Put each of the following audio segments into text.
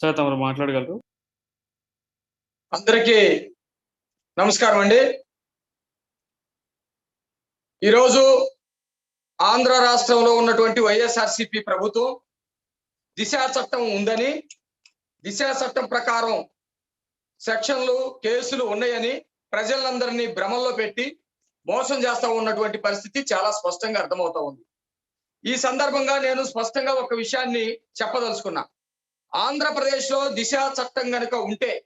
Sir తమరు మాట్లాడగలరు. అందరికీ నమస్కారం అండి. ఈరోజు ఆంధ్ర రాష్ట్రంలో ఉన్నటువంటి వైఎస్ఆర్సిపి ప్రభుత్వం దిశ చట్టం ఉందని దిశ చట్టం ప్రకారం సెక్షన్లు కేసులు ఉన్నాయని ప్రజలందరినీ భ్రమంలో పెట్టి మోసం చేస్తా ఉన్నటువంటి పరిస్థితి చాలా స్పష్టంగా అర్థమవుతా ఉంది. ఈ సందర్భంగా నేను స్పష్టంగా ఒక విషయాన్ని చెప్పదలుచుకున్నా. ఆంధ్రప్రదేశ్లో దిశ చట్టం కనుక ఉంటే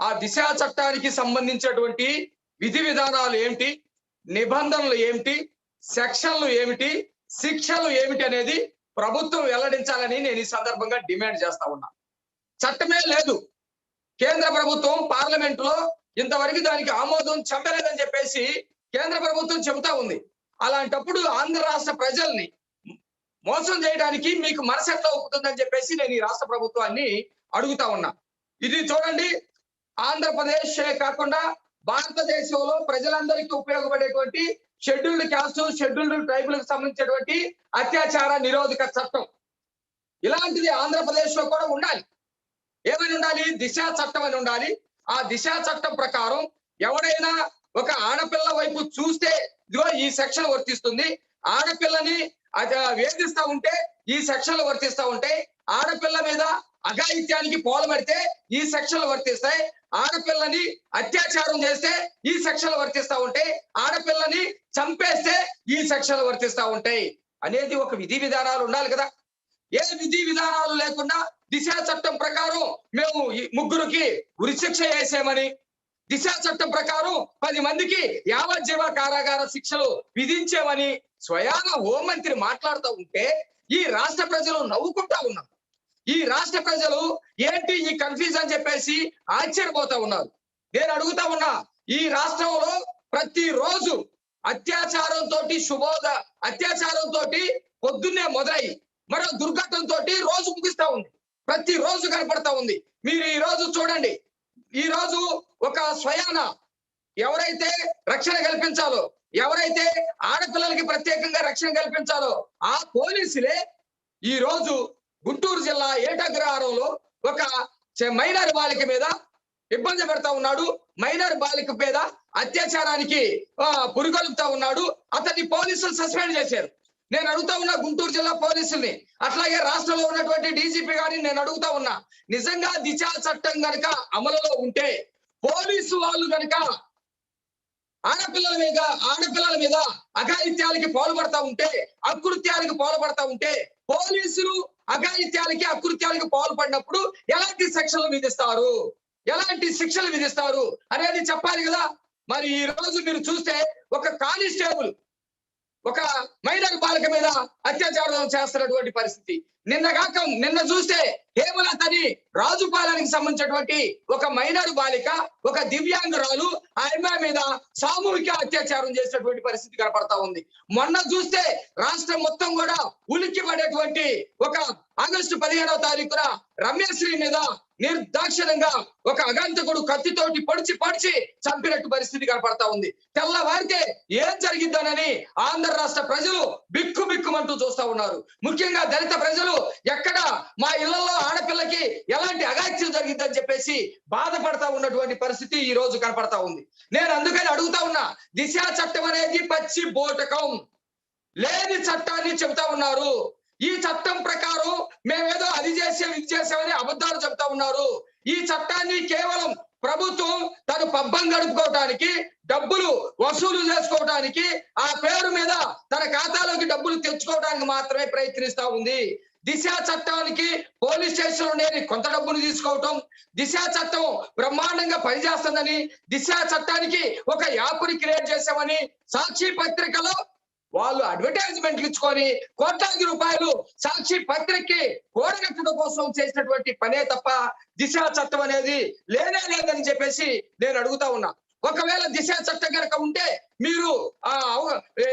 ఆ దిశ చట్టానికి సంబంధించినటువంటి విధి విధానాలు ఏమిటి? నిబంధనలు ఏమిటి? సెక్షన్లు ఏమిటి? శిక్షలు ఏమిటి అనేది ప్రభుత్వం వెల్లడించాలని నేను ఈ సందర్భంగా డిమాండ్ చేస్తా ఉన్నా. చట్టమే లేదు. కేంద్ర ప్రభుత్వం పార్లమెంట్లో ఇంతవరకు దానికి ఆమోదం చెప్పలేదని చెప్పేసి కేంద్ర ప్రభుత్వం చెబుతా ఉంది. అలాంటప్పుడు ఆంధ్ర రాష్ట్ర ప్రజల్ని మోసం చేయడానికి మీకు మనసెట్లా ఒప్పుతుందని చెప్పేసి నేను ఈ రాష్ట్ర ప్రభుత్వాన్ని అడుగుతా ఉన్నా. ఇది చూడండి ఆంధ్రప్రదేశ్ కాకుండా భారతదేశంలో ప్రజలందరికీ ఉపయోగపడేటువంటి షెడ్యూల్డ్ క్యాస్ట్ షెడ్యూల్డ్ ట్రైబుల్ సంబంధించినటువంటి అత్యాచార నిరోధక చట్టం. ఇలాంటిది ఆంధ్రప్రదేశ్లో కూడా ఉండాలి. ఏమని ఉండాలి? దిశ చట్టం అని ఉండాలి. ఆ దిశ చట్టం ప్రకారం ఎవరైనా ఒక ఆడపిల్ల వైపు చూస్తే ఇదిగో ఈ సెక్షన్ వర్తిస్తుంది. ఆడపిల్లని వేధిస్తా ఉంటే ఈ సెక్షన్లు వర్తిస్తా ఉంటాయి ఆడపిల్ల మీద అఘాయిత్యానికి పోలమడితే ఈ సెక్షన్లు వర్తిస్తాయి. ఆడపిల్లని అత్యాచారం చేస్తే ఈ సెక్షన్లు వర్తిస్తా ఉంటాయి ఆడపిల్లని చంపేస్తే ఈ సెక్షన్లు వర్తిస్తా ఉంటాయి. అనేది ఒక విధి విధానాలు ఉండాలి కదా. ఏ విధి విధానాలు లేకుండా దిశ చట్టం ప్రకారం మేము ముగ్గురికి ఉరిశిక్ష వేసామని దిశ చట్టం ప్రకారం పది మందికి యావజ్జీవ కారాగార శిక్షలు విధించామని స్వయాన హోంమంత్రి మాట్లాడుతూ ఉంటే ఈ రాష్ట్ర ప్రజలు నవ్వుకుంటా ఉన్నారు. ఈ రాష్ట్ర ప్రజలు ఏంటి ఈ కన్ఫ్యూజ్ అని చెప్పేసి ఆశ్చర్యపోతా ఉన్నారు. నేను అడుగుతా ఉన్నా ఈ రాష్ట్రంలో ప్రతి రోజు అత్యాచారం శుభోద అత్యాచారంతో పొద్దున్నే మొదలై మరో దుర్ఘటన రోజు ముగిస్తా ఉంది. ప్రతి రోజు కనపడతా ఉంది. మీరు ఈ రోజు చూడండి ఈ రోజు ఒక స్వయాన ఎవరైతే రక్షణ కల్పించాలో ఎవరైతే ఆడపిల్లలకి ప్రత్యేకంగా రక్షణ కల్పించాలో ఆ పోలీసులే ఈ రోజు గుంటూరు జిల్లా ఏటగ్రహారంలో ఒక మైనర్ బాలిక మీద ఇబ్బంది పెడతా ఉన్నాడు. మైనర్ బాలిక మీద అత్యాచారానికి ఆ, ఉన్నాడు. అతన్ని పోలీసులు సస్పెండ్ చేశారు. నేను అడుగుతా ఉన్నా గుంటూరు జిల్లా పోలీసుల్ని. అట్లాగే రాష్ట్రంలో ఉన్నటువంటి డీజీపీ గారిని నేను అడుగుతా ఉన్నా. నిజంగా దిశ చట్టం గనక అమలులో ఉంటే పోలీసు వాళ్ళు గనక ఆడపిల్లల మీద ఆడపిల్లల మీద అఘాయిత్యాలకి పాల్పడతా ఉంటే అకృత్యాలకు పాల్పడతా ఉంటే పోలీసులు అఘాయిత్యాలకి అకృత్యాలకి పాల్పడినప్పుడు ఎలాంటి శిక్షలు విధిస్తారు? ఎలాంటి శిక్షలు విధిస్తారు? అనేది చెప్పాలి కదా. మరి ఈ రోజు మీరు చూస్తే ఒక కానిస్టేబుల్ ఒక మైనర్ బాలిక మీద అత్యాచారం చేస్తున్నటువంటి పరిస్థితి. నిన్న కాక నిన్న చూస్తే హేమలత అని రాజుపాలనకి సంబంధించినటువంటి ఒక మైనర్ బాలిక ఒక దివ్యాంగురాలు ఆ అమ్మాయి మీద సామూహిక అత్యాచారం చేసినటువంటి పరిస్థితి కనపడతా ఉంది. మొన్న చూస్తే రాష్ట్రం మొత్తం కూడా ఉలిక్కి పడేటువంటి ఒక ఆగస్టు పదిహేనవ తారీఖున రమ్యశ్రీ మీద నిర్దాక్షిణంగా ఒక అగంతకుడు కత్తితోటి పొడిచి పొడిచి చంపినట్టు పరిస్థితి కనపడతా ఉంది. తెల్లవారితే ఏం జరిగిద్దనని ఆంధ్ర రాష్ట్ర ప్రజలు బిక్కు బిక్కుమంటూ చూస్తా ఉన్నారు. ముఖ్యంగా దళిత ప్రజలు ఎక్కడ మా ఇళ్ళలో ఆడపిల్లకి ఎలాంటి అగాత్యం జరిగిందని చెప్పేసి బాధపడతా ఉన్నటువంటి పరిస్థితి ఈ రోజు కనపడతా ఉంది. నేను అందుకని అడుగుతా ఉన్నా దిశ చట్టం అనేది పచ్చి బోటకం. లేని చట్టాన్ని చెబుతా ఉన్నారు. ఈ చట్టం ప్రకారం మేమేదో అది చేసాం ఇది చేసామని అబద్ధాలు చెబుతా ఉన్నారు. ఈ చట్టాన్ని కేవలం ప్రభుత్వం తను పబ్బం గడుపుకోవటానికి డబ్బులు వసూలు చేసుకోవటానికి ఆ పేరు మీద తన ఖాతాలోకి డబ్బులు తెచ్చుకోవడానికి మాత్రమే ప్రయత్నిస్తా ఉంది. దిశ చట్టానికి పోలీస్ స్టేషన్ లేని కొంత డబ్బులు తీసుకోవటం దిశ చట్టం బ్రహ్మాండంగా పనిచేస్తుందని దిశ చట్టానికి ఒక యాప్ని క్రియేట్ చేశామని సాక్షి పత్రికలో వాళ్ళు అడ్వర్టైజ్మెంట్లు ఇచ్చుకొని కోట్లాది రూపాయలు సాక్షి పత్రికకి కూడగట్టడం కోసం చేసినటువంటి పనే తప్ప దిశ చట్టం అనేది లేనే లేదని చెప్పేసి నేను అడుగుతా ఉన్నా. ఒకవేళ దిశ చట్టం కనుక ఉంటే మీరు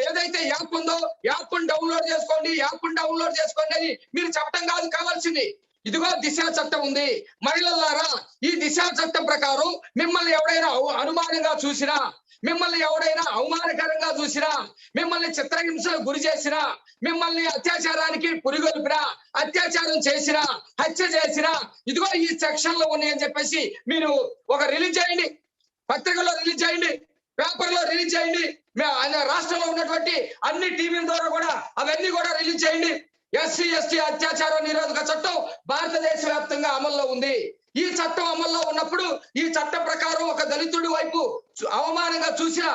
ఏదైతే యాప్ ఉందో యాప్ డౌన్లోడ్ చేసుకోండి యాప్ డౌన్లోడ్ చేసుకోండి అని మీరు చెప్పడం కాదు కావాల్సింది. ఇదిగో దిశ చట్టం ఉంది మహిళలారా ఈ దిశ చట్టం ప్రకారం మిమ్మల్ని ఎవడైనా అవ- అనుమానంగా చూసినా మిమ్మల్ని ఎవడైనా అవమానకరంగా చూసినా మిమ్మల్ని చిత్రహింసలకు గురి చేసినా మిమ్మల్ని అత్యాచారానికి పురిగొల్పినా అత్యాచారం చేసినా హత్య చేసినా ఇదిగో ఈ సెక్షన్లో ఉన్నాయని చెప్పేసి మీరు ఒక రిలీజ్ చేయండి. పత్రికలో రిలీజ్ చేయండి. పేపర్లో రిలీజ్ చేయండి. ఆయన రాష్ట్రంలో ఉన్నటువంటి అన్ని టీవీల ద్వారా కూడా అవన్నీ కూడా రిలీజ్ చేయండి. ఎస్సీ ఎస్టీ అత్యాచార నిరోధక చట్టం భారతదేశ వ్యాప్తంగా అమల్లో ఉంది. ఈ చట్టం అమల్లో ఉన్నప్పుడు ఈ చట్టం ప్రకారం ఒక దళితుడి వైపు అవమానంగా చూసిన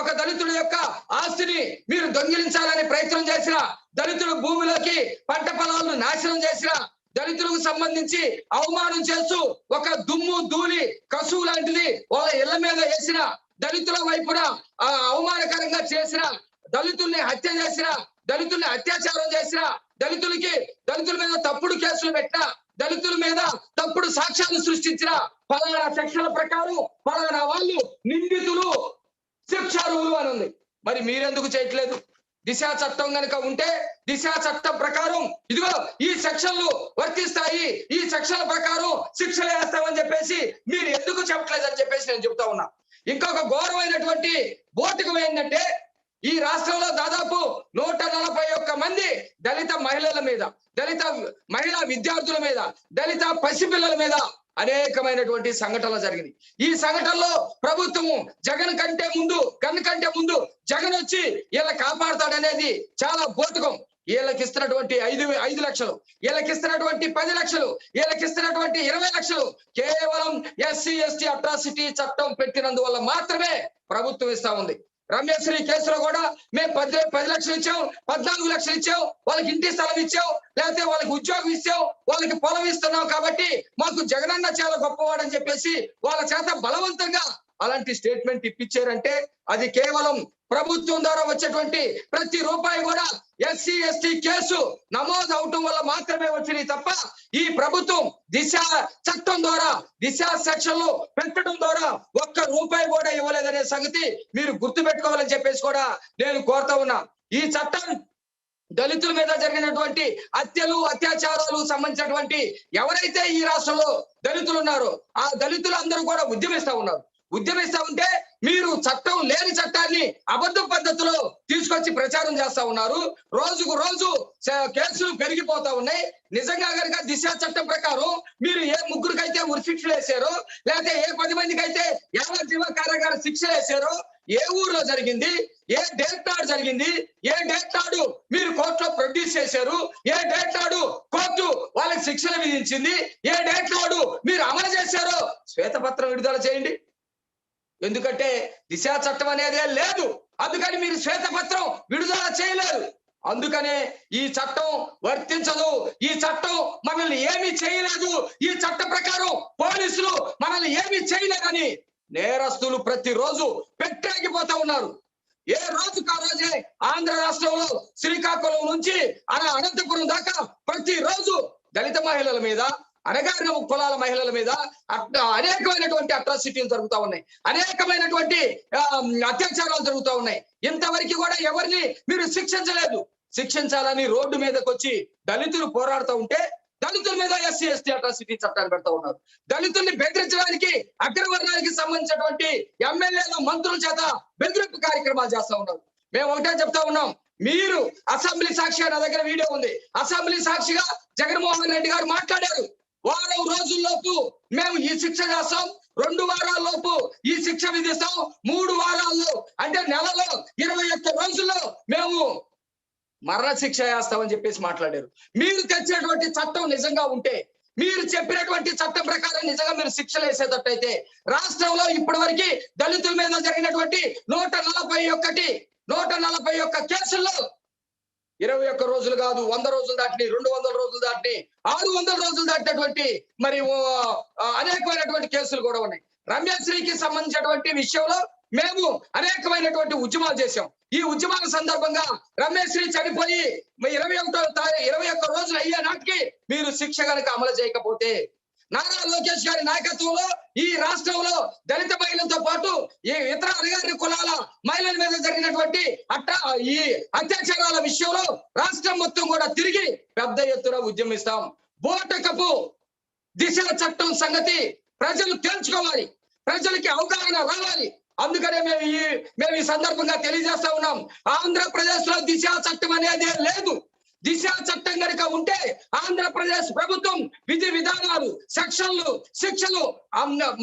ఒక దళితుడి యొక్క ఆస్తిని మీరు దొంగిలించాలని ప్రయత్నం చేసిన దళితుడు భూమిలోకి పంట పొలాలను నాశనం చేసిన దళితులకు సంబంధించి అవమానం చేస్తూ ఒక దుమ్ము ధూళి కసువు లాంటిది వాళ్ళ ఇళ్ళ మీద వేసిన దళితుల వైపున ఆ, అవమానకరంగా చేసిన దళితుల్ని హత్య చేసిన దళితుల్ని అత్యాచారం చేసిన దళితులకి దళితుల మీద తప్పుడు కేసులు పెట్టిన దళితుల మీద తప్పుడు సాక్ష్యాలు సృష్టించిన పలానా సెక్షన్ల ప్రకారం పలానా వాళ్ళు నిందితులు శిక్షార్హులు అని ఉంది. మరి మీరెందుకు చేయట్లేదు? దిశ చట్టం గనుక ఉంటే దిశ చట్టం ప్రకారం ఇదిగో ఈ సెక్షన్లు వర్తిస్తాయి ఈ సెక్షన్ల ప్రకారం శిక్షలు వేస్తామని చెప్పేసి మీరు ఎందుకు చెప్పట్లేదు అని చెప్పేసి నేను చెప్తా ఉన్నా. ఇంకొక ఘోరమైనటువంటి భౌతికం ఏంటంటే ఈ రాష్ట్రంలో దాదాపు నూట నలభై ఒక్క మంది దళిత మహిళల మీద దళిత మహిళా విద్యార్థుల మీద దళిత పసిపిల్లల మీద అనేకమైనటువంటి సంఘటనలు జరిగింది ఈ సంఘటనలో ప్రభుత్వము జగన్ కంటే ముందు గన్ కంటే ముందు జగన్ వచ్చి వీళ్ళ కాపాడతాడనేది చాలా భౌతికం. వీళ్ళకి ఇస్తున్నటువంటి ఐదు ఐదు లక్షలు వీళ్ళకి ఇస్తున్నటువంటి పది లక్షలు వీళ్ళకి ఇస్తున్నటువంటి ఇరవై లక్షలు కేవలం ఎస్సీ ఎస్టీ అట్రాసిటీ చట్టం పెట్టినందువల్ల మాత్రమే ప్రభుత్వం ఇస్తా ఉంది. రమ్యశ్రీ కేసులో కూడా మేము పది పది లక్షలు ఇచ్చాం పద్నాలుగు లక్షలు ఇచ్చాం వాళ్ళకి ఇంటి స్థలం ఇచ్చాం లేకపోతే వాళ్ళకి ఉద్యోగం ఇచ్చాం వాళ్ళకి పొలం ఇస్తున్నాం కాబట్టి మాకు జగనన్న చాలా గొప్పవాడని చెప్పేసి వాళ్ళ చేత బలవంతంగా అలాంటి స్టేట్మెంట్ ఇప్పించారంటే అది కేవలం ప్రభుత్వం ద్వారా వచ్చేటువంటి ప్రతి రూపాయి కూడా ఎస్సీ ఎస్టీ కేసు నమోదు అవటం వల్ల మాత్రమే వచ్చినాయి తప్ప ఈ ప్రభుత్వం దిశ చట్టం ద్వారా దిశ సెక్షన్లు పెట్టడం ద్వారా ఒక్క రూపాయి కూడా ఇవ్వలేదనే సంగతి మీరు గుర్తు పెట్టుకోవాలని చెప్పేసి కూడా నేను కోరుతా ఉన్నా. ఈ చట్టం దళితుల మీద జరిగినటువంటి హత్యలు అత్యాచారాలు సంబంధించినటువంటి ఎవరైతే ఈ రాష్ట్రంలో దళితులు ఉన్నారో ఆ దళితులు అందరూ కూడా ఉద్యమిస్తా ఉన్నారు. ఉద్యమిస్తా ఉంటే మీరు చట్టం లేని చట్టాన్ని అబద్ధ పద్ధతిలో తీసుకొచ్చి ప్రచారం చేస్తా ఉన్నారు. రోజుకు రోజు కేసులు పెరిగిపోతా ఉన్నాయి. నిజంగా గనక దిశ చట్టం ప్రకారం మీరు ఏ ముగ్గురికైతే ఉరి శిక్షలు వేసారో లేకపోతే ఏ పది మందికి అయితే యావజ్జీవ కారాగార శిక్ష వేసారో ఏ ఊర్లో జరిగింది ఏ డేట్ నాడు జరిగింది ఏ డేట్ నాడు మీరు కోర్టులో ప్రొడ్యూస్ చేశారు ఏ డేట్ నాడు కోర్టు వాళ్ళకి శిక్షణ విధించింది ఏ డేట్ నాడు మీరు అమలు చేశారో శ్వేతపత్రం విడుదల చేయండి. ఎందుకంటే దిశా చట్టం అనేదే లేదు. అందుకని మీరు శ్వేతపత్రం విడుదల చేయలేదు అందుకనే ఈ చట్టం వర్తించదు. ఈ చట్టం మనల్ని ఏమీ చేయలేదు. ఈ చట్ట ప్రకారం పోలీసులు మనల్ని ఏమీ చేయలేదని నేరస్తులు ప్రతిరోజు పెట్టాగిపోతా ఉన్నారు. ఏ రోజు కా రోజే ఆంధ్ర రాష్ట్రంలో శ్రీకాకుళం నుంచి అలా అనంతపురం దాకా ప్రతి రోజు దళిత మహిళల మీద అనగానే కులాల మహిళల మీద అట్ట- అనేకమైనటువంటి అట్రాసిటీలు జరుగుతూ ఉన్నాయి. అనేకమైనటువంటి అత్యాచారాలు జరుగుతా ఉన్నాయి. ఇంతవరకు కూడా ఎవరిని మీరు శిక్షించలేదు. శిక్షించాలని రోడ్డు మీదకి వచ్చి దళితులు పోరాడుతూ ఉంటే దళితుల మీద ఎస్సీ ఎస్టీ అట్రాసిటీ చట్టాన్ని పెడతా ఉన్నారు. దళితుల్ని బెదిరించడానికి అగ్రవర్ణానికి సంబంధించినటువంటి ఎమ్మెల్యేలు మంత్రుల చేత బెదిరింపు కార్యక్రమాలు చేస్తా ఉన్నారు. మేము ఒకటే చెప్తా ఉన్నాం. మీరు అసెంబ్లీ సాక్షిగా నా దగ్గర వీడియో ఉంది. అసెంబ్లీ సాక్షిగా జగన్మోహన్ రెడ్డి గారు మాట్లాడారు. వారం రోజుల్లోపు మేము ఈ శిక్ష చేస్తాం. రెండు వారాల్లోపు ఈ శిక్ష విధిస్తాం. మూడు వారాల్లో అంటే నెలలో ఇరవై ఒక్క రోజుల్లో మేము మరణ శిక్ష వేస్తామని చెప్పేసి మాట్లాడారు. మీరు తెచ్చేటువంటి చట్టం నిజంగా ఉంటే మీరు చెప్పినటువంటి చట్టం ప్రకారం నిజంగా మీరు శిక్షలు వేసేటట్టయితే రాష్ట్రంలో ఇప్పటివరకు దళితుల మీద జరిగినటువంటి నూట నలభై ఒక్కటి నూట నలభై ఒక్క కేసుల్లో ఇరవై ఒక్క రోజులు కాదు వంద రోజులు దాటిని రెండు వందల రోజులు దాటిని ఆరు వందల రోజులు దాటినటువంటి మరి అనేకమైనటువంటి కేసులు కూడా ఉన్నాయి. రమ్యశ్రీకి సంబంధించినటువంటి విషయంలో మేము అనేకమైనటువంటి ఉద్యమాలు చేశాం. ఈ ఉద్యమాల సందర్భంగా రమేశ్రీ చనిపోయి ఇరవై ఒకటో తారీఖు ఇరవై ఒక్క రోజులు అయ్యే నాటికి మీరు శిక్ష కనుక అమలు చేయకపోతే నారా లోకేష్ గారి నాయకత్వంలో ఈ రాష్ట్రంలో దళిత మహిళలతో పాటు ఈ ఇతర అధికారి కులాల మహిళల మీద జరిగినటువంటి అట్ట ఈ అత్యాచారాల విషయంలో రాష్ట్రం మొత్తం కూడా తిరిగి పెద్ద ఎత్తున ఉద్యమిస్తాం. బోటకపు దిశ చట్టం సంగతి ప్రజలు తెలుసుకోవాలి ప్రజలకి అవగాహన రావాలి. అందుకనే మేము ఈ మేము ఈ సందర్భంగా తెలియజేస్తా ఉన్నాం. ఆంధ్రప్రదేశ్లో దిశ చట్టం అనేది లేదు. దిశ చట్టం కనుక ఉంటే ఆంధ్రప్రదేశ్ ప్రభుత్వం విధి విధానాలు సెక్షన్లు శిక్షలు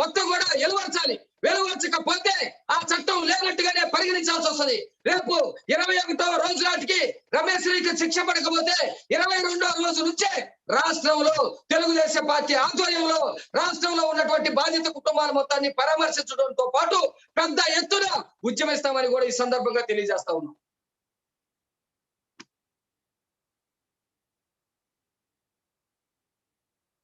మొత్తం కూడా వెలువరచాలి. వెలువరచకపోతే ఆ చట్టం లేనట్టుగానే పరిగణించాల్సి వస్తది. రేపు ఇరవై ఒకటో రోజు నాటికి రమేష్ రెడ్డికి శిక్ష పడకపోతే ఇరవై రెండో రోజు నుంచే రాష్ట్రంలో తెలుగుదేశం పార్టీ ఆధ్వర్యంలో రాష్ట్రంలో ఉన్నటువంటి బాధిత కుటుంబాల మొత్తాన్ని పరామర్శించడంతో పాటు పెద్ద ఎత్తున ఉద్యమిస్తామని కూడా ఈ సందర్భంగా తెలియజేస్తా ఉన్నాం.